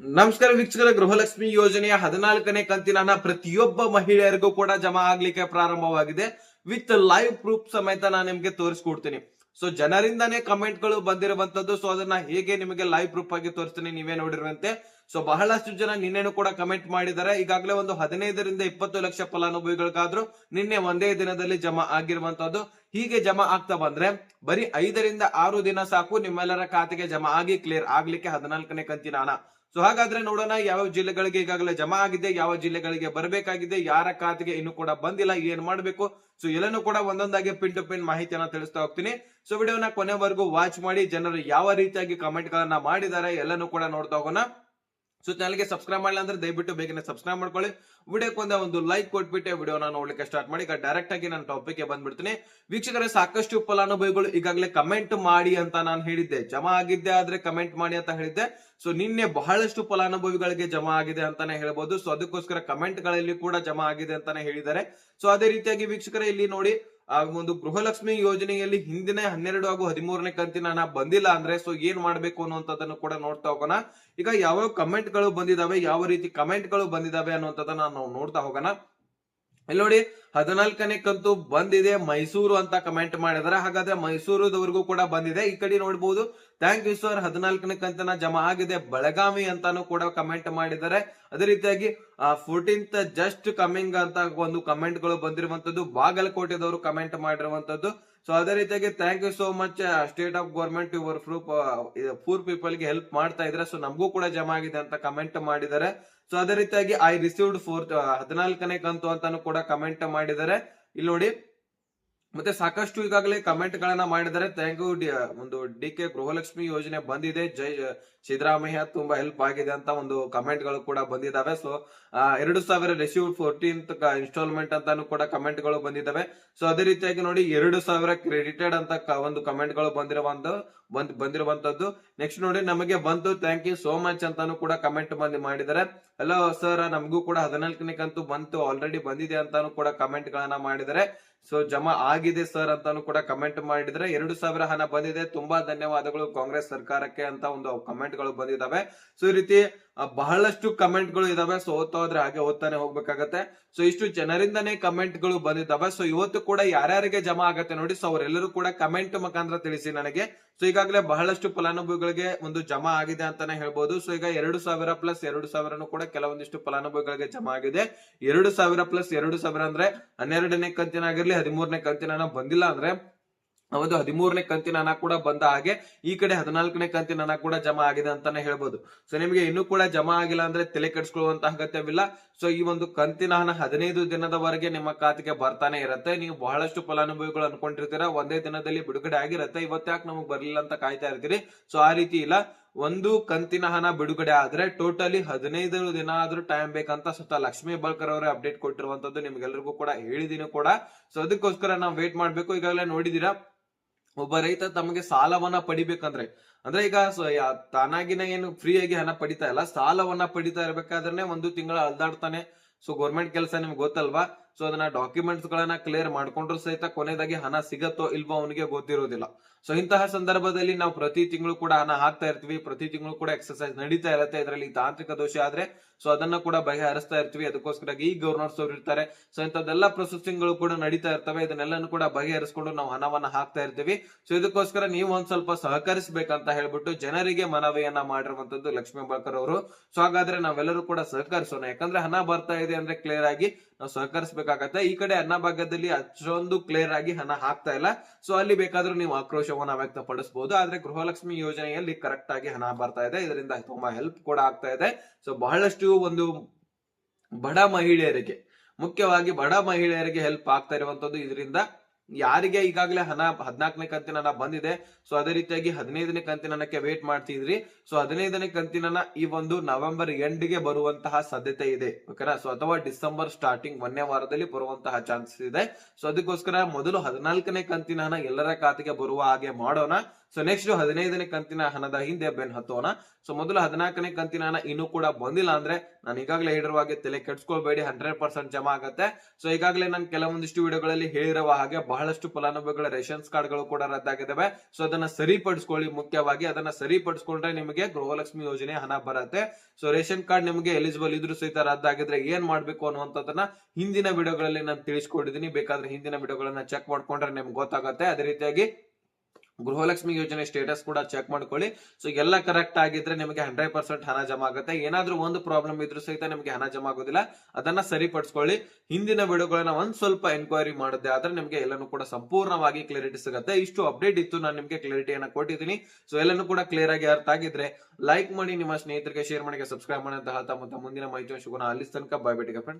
ನಮಸ್ಕಾರ ವೀಕ್ಷಕರ, ಗೃಹಲಕ್ಷ್ಮಿ ಯೋಜನೆಯ ಹದಿನಾಲ್ಕನೇ ಕಂತಿನ ಹಣ ಪ್ರತಿಯೊಬ್ಬ ಮಹಿಳೆಯರಿಗೂ ಕೂಡ ಜಮಾ ಆಗ್ಲಿಕ್ಕೆ ಪ್ರಾರಂಭವಾಗಿದೆ. ವಿತ್ ಲೈವ್ ಪ್ರೂಫ್ ಸಮೇತ ನಾನು ನಿಮ್ಗೆ ತೋರಿಸ್ಕೊಡ್ತೀನಿ. ಸೊ ಜನರಿಂದಾನೇ ಕಮೆಂಟ್ಗಳು ಬಂದಿರುವಂತದ್ದು ಸೊ ಅದನ್ನ ಹೇಗೆ ನಿಮಗೆ ಲೈವ್ ಪ್ರೂಫ್ ಆಗಿ ತೋರಿಸ್ತೀನಿ, ನೀವೇ ನೋಡಿರುವಂತೆ. ಸೊ ಬಹಳಷ್ಟು ಜನ ನಿನ್ನೆನೂ ಕೂಡ ಕಮೆಂಟ್ ಮಾಡಿದ್ದಾರೆ. ಈಗಾಗಲೇ ಒಂದು ಹದಿನೈದರಿಂದ ಇಪ್ಪತ್ತು ಲಕ್ಷ ಫಲಾನುಭವಿಗಳಿಗಾದ್ರು ನಿನ್ನೆ ಒಂದೇ ದಿನದಲ್ಲಿ ಜಮಾ ಆಗಿರುವಂತದ್ದು ಹೀಗೆ ಜಮಾ ಆಗ್ತಾ ಬಂದ್ರೆ ಬರೀ ಐದರಿಂದ ಆರು ದಿನ ಸಾಕು ನಿಮ್ಮೆಲ್ಲರ ಖಾತೆಗೆ ಜಮಾ ಆಗಿ ಕ್ಲಿಯರ್ ಆಗ್ಲಿಕ್ಕೆ ಹದಿನಾಲ್ಕನೇ ಕಂತಿನ ಸೊ ಹಾಗಾದ್ರೆ ನೋಡೋಣ ಯಾವ ಜಿಲ್ಲೆಗಳಿಗೆ ಈಗಾಗಲೇ ಜಮಾ ಆಗಿದೆ, ಯಾವ ಜಿಲ್ಲೆಗಳಿಗೆ ಬರಬೇಕಾಗಿದೆ, ಯಾರ ಖಾತೆಗೆ ಇನ್ನು ಕೂಡ ಬಂದಿಲ್ಲ, ಏನ್ ಮಾಡಬೇಕು? ಸೊ ಎಲ್ಲನೂ ಕೂಡ ಒಂದೊಂದಾಗಿ ಪಿನ್ ಟು ಪಿನ್ ಮಾಹಿತಿಯನ್ನ ತಿಳಿಸ್ತಾ ಹೋಗ್ತೀನಿ. ಸೊ ವಿಡಿಯೋನ ಕೊನೆವರೆಗೂ ವಾಚ್ ಮಾಡಿ, ಜನರು ಯಾವ ರೀತಿಯಾಗಿ ಕಮೆಂಟ್ ಗಳನ್ನ ಮಾಡಿದ್ದಾರೆ ಎಲ್ಲನೂ ಕೂಡ ನೋಡ್ತಾ ಹೋಗೋಣ. ಸೊ ಚಾನಲ್ಗೆ ಸಬ್ಸ್ಕ್ರೈಬ್ ಮಾಡಿಲ್ಲ ಅಂದ್ರೆ ದಯವಿಟ್ಟು ಬೇಗನೆ ಸಬ್ಸ್ಕ್ರೈಬ್ ಮಾಡ್ಕೊಳ್ಳಿ. ವಿಡಿಯೋಕ್ಕೆ ಒಂದೇ ಒಂದು ಲೈಕ್ ಕೊಟ್ಬಿಟ್ಟು ವಿಡಿಯೋನ ನೋಡ್ಲಿಕ್ಕೆ ಸ್ಟಾರ್ಟ್ ಮಾಡಿ. ಈಗ ಡೈರೆಕ್ಟ್ ಆಗಿ ನಾನು ಟಾಪಿಕ್ಗೆ ಬಂದ್ಬಿಡ್ತೀನಿ. ವೀಕ್ಷಕರೇ, ಸಾಕಷ್ಟು ಫಲಾನುಭವಿಗಳು ಈಗಾಗಲೇ ಕಮೆಂಟ್ ಮಾಡಿ ಅಂತ ನಾನು ಹೇಳಿದ್ದೆ. ಜಮಾ ಆಗಿದ್ದೆ ಆದ್ರೆ ಕಮೆಂಟ್ ಮಾಡಿ ಅಂತ ಹೇಳಿದ್ದೆ. ಸೊ ನಿನ್ನೆ ಬಹಳಷ್ಟು ಫಲಾನುಭವಿಗಳಿಗೆ ಜಮಾ ಆಗಿದೆ ಅಂತಾನೆ ಹೇಳ್ಬೋದು. ಸೊ ಅದಕ್ಕೋಸ್ಕರ ಕಮೆಂಟ್ಗಳಲ್ಲಿ ಕೂಡ ಜಮಾ ಆಗಿದೆ ಅಂತಾನೆ ಹೇಳಿದ್ದಾರೆ. ಸೊ ಅದೇ ರೀತಿಯಾಗಿ ವೀಕ್ಷಕರೇ, ಇಲ್ಲಿ ನೋಡಿ ಆ ಒಂದು ಗೃಹಲಕ್ಷ್ಮಿ ಯೋಜನೆಯಲ್ಲಿ ಹಿಂದಿನ ಹನ್ನೆರಡು ಹಾಗೂ ಹದಿಮೂರನೇ ಕಂತಿನ ಹಣ ಬಂದಿಲ್ಲ ಅಂದ್ರೆ ಸೊ ಏನ್ ಮಾಡ್ಬೇಕು ಅನ್ನುವಂಥದ್ದನ್ನು ಕೂಡ ನೋಡ್ತಾ ಹೋಗೋಣ. ಈಗ ಯಾವ ಕಮೆಂಟ್ಗಳು ಬಂದಿದಾವೆ, ಯಾವ ರೀತಿ ಕಮೆಂಟ್ಗಳು ಬಂದಿದಾವೆ ಅನ್ನುವಂಥದ್ದನ್ನ ನಾವು ನೋಡ್ತಾ ಹೋಗೋಣ. ಇಲ್ಲಿ ನೋಡಿ, ಹದಿನಾಲ್ಕನೇ ಕಂತು ಬಂದಿದೆ. ಮೈಸೂರು ಅಂತ ಕಮೆಂಟ್ ಮಾಡಿದಾರೆ ಹಾಗಾದ್ರೆ ಮೈಸೂರದವರೆಗೂ ಕೂಡ ಬಂದಿದೆ. ಈ ಕಡೆ ನೋಡಬಹುದು ಥ್ಯಾಂಕ್ ಯು ಸರ್ ಹದಿನಾಲ್ಕನೇ ಕಂತನ ಜಮಾ ಆಗಿದೆ. ಬೆಳಗಾವಿ ಅಂತಾನು ಕೂಡ ಕಮೆಂಟ್ ಮಾಡಿದ್ದಾರೆ. ಅದೇ ರೀತಿಯಾಗಿ ಫೋರ್ಟೀನ್ತ್ ಜಸ್ಟ್ ಕಮಿಂಗ್ ಅಂತ ಒಂದು ಕಮೆಂಟ್ಗಳು ಬಂದಿರುವಂತದ್ದು ಬಾಗಲಕೋಟೆದವರು ಕಮೆಂಟ್ ಮಾಡಿರುವಂತದ್ದು ಸೊ ಅದೇ ರೀತಿಯಾಗಿ thank you so much state of government your proof poor ಪೀಪಲ್ಗೆ help ಮಾಡ್ತಾ ಇದ್ರೆ ಸೊ ನಮಗೂ ಕೂಡ ಜಮಾ ಆಗಿದೆ ಅಂತ ಕಮೆಂಟ್ ಮಾಡಿದ್ದಾರೆ. ಸೊ ಅದೇ ರೀತಿಯಾಗಿ ಐ ರಿಸೀವ್ಡ್ ಫೋರ್ತ್ ಹದಿನಾಲ್ಕನೇ ಕಂತು ಅಂತಾನು ಕೂಡ ಕಮೆಂಟ್ ಮಾಡಿದ್ದಾರೆ. ಇಲ್ಲಿ ನೋಡಿ, ಮತ್ತೆ ಸಾಕಷ್ಟು ಈಗಾಗಲೇ ಕಮೆಂಟ್ ಗಳನ್ನ ಮಾಡಿದ್ದಾರೆ. ಥ್ಯಾಂಕ್ ಯು ಒಂದು ಡಿ ಕೆ ಗೃಹಲಕ್ಷ್ಮಿ ಯೋಜನೆ ಬಂದಿದೆ. ಜೈ ಸಿದ್ದರಾಮಯ್ಯ ತುಂಬಾ ಹೆಲ್ಪ್ ಆಗಿದೆ ಅಂತ ಒಂದು ಕಮೆಂಟ್ಗಳು ಕೂಡ ಬಂದಿದಾವೆ. ಸೊ ಎರಡು ಸಾವಿರ ರಿಸೀವ್ ಫೋರ್ಟೀನ್ತ್ ಇನ್ಸ್ಟಾಲ್ಮೆಂಟ್ ಅಂತಾನು ಕೂಡ ಕಮೆಂಟ್ಗಳು ಬಂದಿದಾವೆ. ಸೊ ಅದೇ ರೀತಿಯಾಗಿ ನೋಡಿ ಎರಡು ಸಾವಿರ ಕ್ರೆಡಿಟೆಡ್ ಅಂತ ಒಂದು ಕಮೆಂಟ್ಗಳು ಬಂದಿರುವಂತ ಬಂದ್, ಬಂದಿರುವಂತದ್ದು. ನೆಕ್ಸ್ಟ್ ನೋಡಿ ನಮಗೆ ಬಂತು ಥ್ಯಾಂಕ್ ಯು ಸೋ ಮಚ್ ಅಂತಾನು ಕೂಡ ಕಮೆಂಟ್ ಬಂದು ಮಾಡಿದ್ದಾರೆ ಹಲೋ ಸರ್ ನಮಗೂ ಕೂಡ ಹದಿನಾಲ್ಕನೇ ಕಂತು ಬಂತು ಆಲ್ರೆಡಿ ಬಂದಿದೆ ಅಂತಾನು ಕೂಡ ಕಮೆಂಟ್ ಗಳನ್ನ ಮಾಡಿದ್ದಾರೆ ಸೊ ಜಮಾ ಆಗಿದೆ ಸರ್ ಅಂತಾನು ಕೂಡ ಕಮೆಂಟ್ ಮಾಡಿದ್ರೆ. ಎರಡು ಸಾವಿರ ಹಣ ಬಂದಿದೆ, ತುಂಬಾ ಧನ್ಯವಾದಗಳು ಕಾಂಗ್ರೆಸ್ ಸರ್ಕಾರಕ್ಕೆ ಅಂತ ಒಂದು ಕಮೆಂಟ್ ಗಳು ಬಂದಿದ್ದಾವೆ ಸೊ ಈ ರೀತಿ ಬಹಳಷ್ಟು ಕಮೆಂಟ್ಗಳು ಇದಾವೆ. ಸೊ ಓದ್ತಾ ಹಾಗೆ ಓದ್ತಾನೆ ಹೋಗ್ಬೇಕಾಗತ್ತೆ. ಸೊ ಇಷ್ಟು ಜನರಿಂದನೇ ಕಮೆಂಟ್ಗಳು ಬಂದಿದ್ದಾವೆ ಸೊ ಇವತ್ತು ಕೂಡ ಯಾರ್ಯಾರಿಗೆ ಜಮಾ ಆಗತ್ತೆ ನೋಡಿ. ಸೊ ಅವರೆಲ್ಲರೂ ಕೂಡ ಕಮೆಂಟ್ ಮುಖಾಂತರ ತಿಳಿಸಿ ನನಗೆ. ಸೊ ಈಗಾಗಲೇ ಬಹಳಷ್ಟು ಫಲಾನುಭವಿಗಳಿಗೆ ಒಂದು ಜಮಾ ಆಗಿದೆ ಅಂತಾನೆ ಹೇಳ್ಬೋದು. ಸೊ ಈಗ ಎರಡು ಸಾವಿರ ಪ್ಲಸ್ ಎರಡು ಸಾವಿರನು ಕೂಡ ಕೆಲವೊಂದಿಷ್ಟು ಫಲಾನುಭವಿಗಳಿಗೆ ಜಮಾ ಆಗಿದೆ. ಎರಡು ಸಾವಿರ ಪ್ಲಸ್ ಎರಡು ಸಾವಿರ ಅಂದ್ರೆ ಹನ್ನೆರಡನೇ ಕಂತಿನ ಆಗಿರ್ಲಿ ಹದಿಮೂರನೇ ಕಂತಿನ ಬಂದಿಲ್ಲ ಅಂದ್ರೆ ಒಂದು ಹದಿಮೂರನೇ ಕಂತಿನ ಹಣ ಕೂಡ ಬಂದ ಹಾಗೆ ಈ ಕಡೆ ಹದಿನಾಲ್ಕನೇ ಕಂತಿನ ಹಣ ಕೂಡ ಜಮಾ ಆಗಿದೆ ಅಂತಾನೆ ಹೇಳ್ಬೋದು. ಸೊ ನಿಮಗೆ ಇನ್ನೂ ಕೂಡ ಜಮಾ ಆಗಿಲ್ಲ ಅಂದ್ರೆ ತಲೆ ಕೆಡಿಸ್ಕೊಳ್ಳುವಂತ ಅಗತ್ಯವಿಲ್ಲ. ಸೊ ಈ ಒಂದು ಕಂತಿನ ಹಣ ಹದಿನೈದು ದಿನದವರೆಗೆ ನಿಮ್ಮ ಖಾತೆಗೆ ಬರ್ತಾನೆ ಇರುತ್ತೆ. ನೀವು ಬಹಳಷ್ಟು ಫಲಾನುಭವಿಗಳು ಅನ್ಕೊಂಡಿರ್ತೀರಾ. ಒಂದೇ ದಿನದಲ್ಲಿ ಬಿಡುಗಡೆ ಆಗಿರುತ್ತೆ. ಇವತ್ತ್ಯಾಕೆ ನಮಗ್ ಬರ್ಲಿಲ್ಲ ಅಂತ ಕಾಯ್ತಾ ಇರ್ತೀರಿ? ಸೊ ಆ ರೀತಿ ಇಲ್ಲ. ಒಂದು ಕಂತಿನ ಹಣ ಬಿಡುಗಡೆ ಆದ್ರೆ ಟೋಟಲಿ ಹದಿನೈದು ದಿನ ಆದ್ರೂ ಟೈಮ್ ಬೇಕಂತ ಸ್ವತಃ ಲಕ್ಷ್ಮೀ ಬಾಳ್ಕರ್ ಅವರೇ ಅಪ್ಡೇಟ್ ಕೊಟ್ಟಿರುವಂತದ್ದು ನಿಮ್ಗೆಲ್ರಿಗೂ ಕೂಡ ಹೇಳಿದೀನಿ ಕೂಡ. ಸೊ ಅದಕ್ಕೋಸ್ಕರ ನಾವು ವೇಟ್ ಮಾಡ್ಬೇಕು. ಈಗಾಗಲೇ ನೋಡಿದೀರಾ? ಒಬ್ಬ ರೈತ ತಮಗೆ ಸಾಲವನ್ನ ಪಡಿಬೇಕಂದ್ರೆ, ಅಂದ್ರೆ ಈಗ ತಾನಾಗಿನ ಏನು ಫ್ರೀ ಆಗಿ ಹಣ ಪಡಿತಾ ಇಲ್ಲ, ಸಾಲವನ್ನ ಪಡಿತಾ ಇರ್ಬೇಕಾದ್ರೆ ಒಂದು ತಿಂಗಳ ಅಲ್ದಾಡ್ತಾನೆ. ಸೊ ಗೌರ್ಮೆಂಟ್ ಕೆಲಸ ನಿಮ್ಗೆ ಗೊತ್ತಲ್ವಾ? ಸೊ ಅದನ್ನ ಡಾಕ್ಯುಮೆಂಟ್ಸ್ ಗಳನ್ನ ಕ್ಲಿಯರ್ ಮಾಡ್ಕೊಂಡ್ರು ಸಹಿತ ಕೊನೆಯದಾಗಿ ಹಣ ಸಿಗತ್ತೋ ಇಲ್ವೋ ಅವನಿಗೆ ಗೊತ್ತಿರೋದಿಲ್ಲ. ಸೊ ಇಂತಹ ಸಂದರ್ಭದಲ್ಲಿ ನಾವು ಪ್ರತಿ ತಿಂಗಳು ಕೂಡ ಹಣ ಹಾಕ್ತಾ ಇರ್ತೀವಿ, ಪ್ರತಿ ತಿಂಗಳು ಕೂಡ ಎಕ್ಸರ್ಸೈಸ್ ನಡೀತಾ ಇರುತ್ತೆ ಇದರಲ್ಲಿ ತಾಂತ್ರಿಕ ದೋಷ ಆದ್ರೆ ಸೊ ಅದನ್ನ ಕೂಡ ಬಗೆಹರಿಸ್ತಾ ಇರ್ತೀವಿ. ಅದಕ್ಕೋಸ್ಕರ ಈ ಗವರ್ನರ್ಸ್ ಅವ್ರು ಇರ್ತಾರೆ. ಸೊ ಇಂಥದ್ದೆಲ್ಲ ಪ್ರೊಸೆಸಿಂಗ್ಗಳು ಕೂಡ ನಡೀತಾ ಇರ್ತವೆ. ಇದನ್ನೆಲ್ಲನೂ ಕೂಡ ಬಗೆಹರಿಸ್ಕೊಂಡು ನಾವು ಹಣವನ್ನ ಹಾಕ್ತಾ ಇರ್ತೀವಿ. ಸೊ ಇದಕ್ಕೋಸ್ಕರ ನೀವು ಒಂದ್ ಸ್ವಲ್ಪ ಸಹಕರಿಸಬೇಕಂತ ಹೇಳ್ಬಿಟ್ಟು ಜನರಿಗೆ ಮನವಿಯನ್ನ ಮಾಡಿರುವಂತದ್ದು ಲಕ್ಷ್ಮೀ ಬಾಳ್ಕರ್ ಅವರು. ಸೊ ಹಾಗಾದ್ರೆ ನಾವೆಲ್ಲರೂ ಕೂಡ ಸಹಕರಿಸೋಣ. ಯಾಕಂದ್ರೆ ಹಣ ಬರ್ತಾ ಇದೆ ಅಂದ್ರೆ ಕ್ಲಿಯರ್ ಆಗಿ ನಾವು ಸಹಕರಿಸಬೇಕಾಗತ್ತೆ ಈ ಕಡೆ ಅನ್ನ ಭಾಗದಲ್ಲಿ ಅಷ್ಟೊಂದು ಕ್ಲಿಯರ್ ಆಗಿ ಹಣ ಹಾಕ್ತಾ ಇಲ್ಲ. ಸೊ ಅಲ್ಲಿ ಬೇಕಾದ್ರೂ ನೀವು ಆಕ್ರೋಶವನ್ನ ವ್ಯಕ್ತಪಡಿಸಬಹುದು ಆದ್ರೆ ಗೃಹಲಕ್ಷ್ಮಿ ಯೋಜನೆಯಲ್ಲಿ ಕರೆಕ್ಟ್ ಆಗಿ ಹಣ ಬರ್ತಾ ಇದೆ. ಇದರಿಂದ ತುಂಬಾ ಹೆಲ್ಪ್ ಕೂಡ ಆಗ್ತಾ ಇದೆ. ಸೊ ಬಹಳಷ್ಟು ಒಂದು ಬಡ ಮಹಿಳೆಯರಿಗೆ, ಮುಖ್ಯವಾಗಿ ಬಡ ಮಹಿಳೆಯರಿಗೆ ಹೆಲ್ಪ್ ಆಗ್ತಾ ಇರುವಂತದ್ದು ಇದರಿಂದ ಯಾರಿಗೆ ಈಗಾಗಲೇ ಹಣ ಹದಿನಾಲ್ಕನೇ ಕಂತಿನ ಹಣ ಬಂದಿದೆ. ಸೊ ಅದೇ ರೀತಿಯಾಗಿ ಹದಿನೈದನೇ ಕಂತಿನ ಹಣಕ್ಕೆ ವೇಟ್ ಮಾಡ್ತಿದ್ರಿ. ಸೊ ಹದಿನೈದನೇ ಕಂತಿನ ಈ ಒಂದು ನವೆಂಬರ್ ಎಂಡ್ಗೆ ಬರುವಂತಹ ಸಾಧ್ಯತೆ ಇದೆ. ಓಕೆನಾ ಸೊ ಅಥವಾ ಡಿಸೆಂಬರ್ ಸ್ಟಾರ್ಟಿಂಗ್ ಒಂದನೇ ವಾರದಲ್ಲಿ ಬರುವಂತಹ ಚಾನ್ಸಸ್ ಇದೆ. ಸೊ ಅದಕ್ಕೋಸ್ಕರ ಮೊದಲು ಹದಿನಾಲ್ಕನೇ ಕಂತಿನ ಹಣ ಎಲ್ಲರ ಖಾತೆಗೆ ಬರುವ ಹಾಗೆ ಮಾಡೋಣ. ಸೊ ನೆಕ್ಸ್ಟ್ ಹದಿನೈದನೇ ಕಂತಿನ ಹಣದ ಹಿಂದೆ ಬೆನ್ ಹತ್ತೋಣ. ಸೊ ಮೊದಲು ಹದಿನಾಲ್ಕನೇ ಕಂತಿನ ಹಣ ಇನ್ನೂ ಕೂಡ ಬಂದಿಲ್ಲ ಅಂದ್ರೆ ನಾನು ಈಗಾಗಲೇ ಹೇಳಿರುವ ಹಾಗೆ ತಲೆ ಕೆಡ್ಸ್ಕೊಳ್ಬೇಡಿ, ಹಂಡ್ರೆಡ್ ಪರ್ಸೆಂಟ್ ಜಮಾ ಆಗುತ್ತೆ. ಸೊ ಈಗಾಗಲೇ ನಾನು ಕೆಲವೊಂದಿಷ್ಟು ವಿಡಿಯೋಗಳಲ್ಲಿ ಹೇಳಿರುವ ಹಾಗೆ ಬಹಳಷ್ಟು ಫಲಾನುಭವಿಗಳ ರೇಷನ್ಸ್ ಕಾರ್ಡ್ಗಳು ಕೂಡ ರದ್ದಾಗಿದ್ದಾವೆ ಸೊ ಅದನ್ನ ಸರಿಪಡಿಸ್ಕೊಳ್ಳಿ. ಮುಖ್ಯವಾಗಿ ಅದನ್ನ ಸರಿಪಡಿಸ್ಕೊಂಡ್ರೆ ನಿಮಗೆ ಗೃಹಲಕ್ಷ್ಮಿ ಯೋಜನೆ ಹಣ ಬರುತ್ತೆ. ಸೊ ರೇಷನ್ ಕಾರ್ಡ್ ನಿಮಗೆ ಎಲಿಜಿಬಲ್ ಇದ್ರೂ ಸಹಿತ ರದ್ದಾಗಿದ್ರೆ ಏನ್ ಮಾಡ್ಬೇಕು ಅನ್ನುವಂಥದ್ದನ್ನ ಹಿಂದಿನ ವಿಡಿಯೋಗಳಲ್ಲಿ ನಾನು ತಿಳಿಸ್ಕೊಂಡಿದ್ದೀನಿ. ಬೇಕಾದ್ರೆ ಹಿಂದಿನ ವಿಡಿಯೋಗಳನ್ನ ಚೆಕ್ ಮಾಡ್ಕೊಂಡ್ರೆ ನಿಮ್ಗೆ ಗೊತ್ತಾಗುತ್ತೆ. ಅದೇ ರೀತಿಯಾಗಿ ಗೃಹಲಕ್ಷ್ಮಿ ಯೋಜನೆ ಸ್ಟೇಟಸ್ ಕೂಡ ಚೆಕ್ ಮಾಡ್ಕೊಳ್ಳಿ. ಸೊ ಎಲ್ಲ ಕರೆಕ್ಟ್ ಆಗಿದ್ರೆ ನಿಮಗೆ ಹಂಡ್ರೆಡ್ ಪರ್ಸೆಂಟ್ ಹಣ ಜಮಾ ಆಗುತ್ತೆ. ಏನಾದ್ರೂ ಒಂದು ಪ್ರಾಬ್ಲಮ್ ಇದ್ರೂ ಸಹಿತ ನಿಮಗೆ ಹಣ ಜಮಾ ಆಗೋದಿಲ್ಲ. ಅದನ್ನ ಸರಿಪಡಿಸ್ಕೊಳ್ಳಿ. ಹಿಂದಿನ ವಿಡಿಯೋಗಳನ್ನ ಒಂದ್ ಸ್ವಲ್ಪ ಎನ್ಕ್ವೈರಿ ಮಾಡಿದೆ ಆದ್ರೆ ನಿಮಗೆ ಎಲ್ಲನೂ ಕೂಡ ಸಂಪೂರ್ಣವಾಗಿ ಕ್ಲಾರಿಟಿ ಸಿಗುತ್ತೆ. ಇಷ್ಟು ಅಪ್ಡೇಟ್ ಇತ್ತು, ನಾನು ನಿಮಗೆ ಕ್ಲಾರಿಟಿಯನ್ನ ಕೊಟ್ಟಿದ್ದೀನಿ. ಸೊ ಎಲ್ಲನೂ ಕೂಡ ಕ್ಲಿಯರ್ ಆಗಿ ಅರ್ಥ ಆಗಿದ್ರೆ ಲೈಕ್ ಮಾಡಿ, ನಿಮ್ಮ ಸ್ನೇಹಿತರಿಗೆ ಶೇರ್ ಮಾಡಿ ಸಬ್ಸ್ಕ್ರೈಬ್ ಮಾಡಿ ಅಂತ ಮುಂದಿನ ಮಾಹಿತಿ ಸಿಗೋಣ ಅಲ್ಲಿ ತನಕ ಬಾಯ್ ಬೇಟಿಗೆ ಫ್ರೆಂಡ್ಸ್